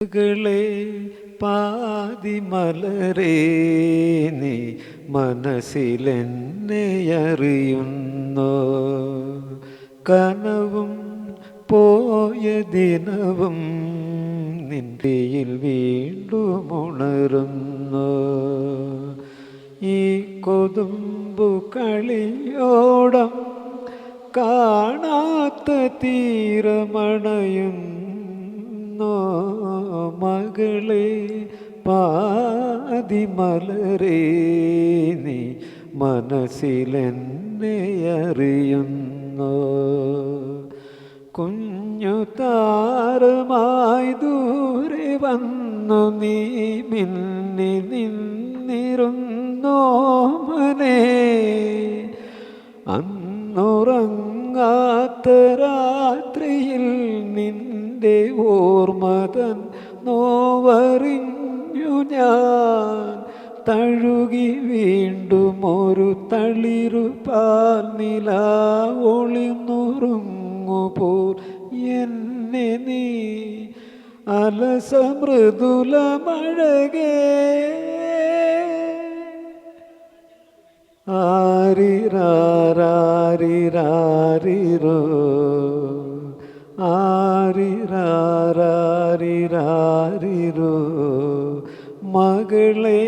കളെ പാതിമലരേ നീ മനസ്സിലെന്നെ അറിയുന്നു. കനവും പോയ ദിനവും നിന്റെയിൽ വീണ്ടും ഉണരുന്നു ഈ കൊതുമ്പു കളിയോടം കാണാത്ത തീരമണയുന്നോ. മകളെ പാതിമലരേ നീ മനസ്സിലെന്നെയറിയുന്നു കുഞ്ഞു താറുമായി ദൂരെ വന്നു നീ മിന്നി നിന്നിരുന്നോ മനെ? അന്നുറങ്ങാത്ത രാത്രിയിൽ നിന്റെ ഓർമ്മതൻ നോവറിഞ്ഞു ഞാൻ. തഴുകി വീണ്ടും ഒരു തളിരു പാൽ നില ഒളിന്നുറുങ്ങുപോൽ എന്നെ നീ അലസമൃദുല മഴകേ ആരിരാരിരാരിരോ ആരിരാരിരാരിരോ മകളെ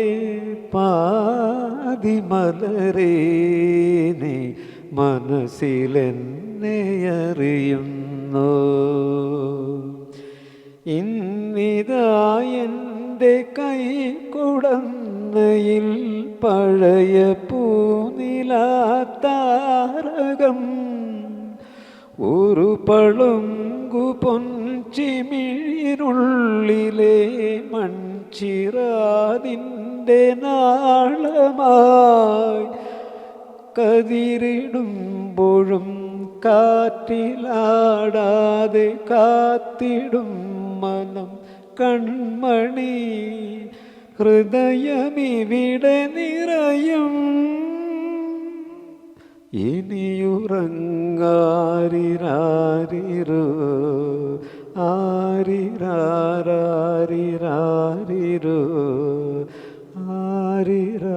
പാതിമലരേ നീ മനസ്സിലെന്നെ അറിയുന്നു. ഇന്നിതാ എന്റെ കൈ കുടന്നയിൽ പഴയ പൂനിലാത്താരകം ഒരു പളുങ്കു പൊൻചിമിഴിനുള്ളിലെ മൺചിറാതിന്റെ നാളമായി കതിരിടുമ്പോഴും കാറ്റിലാടാതെ കാത്തിടും മനം കൺമണി. ഹൃദയമിവിടെ നിറയും. ഇനിയുറങ്ങാരിരാരിരോ ராரிராரிரு ஆரிராரிராரிரு.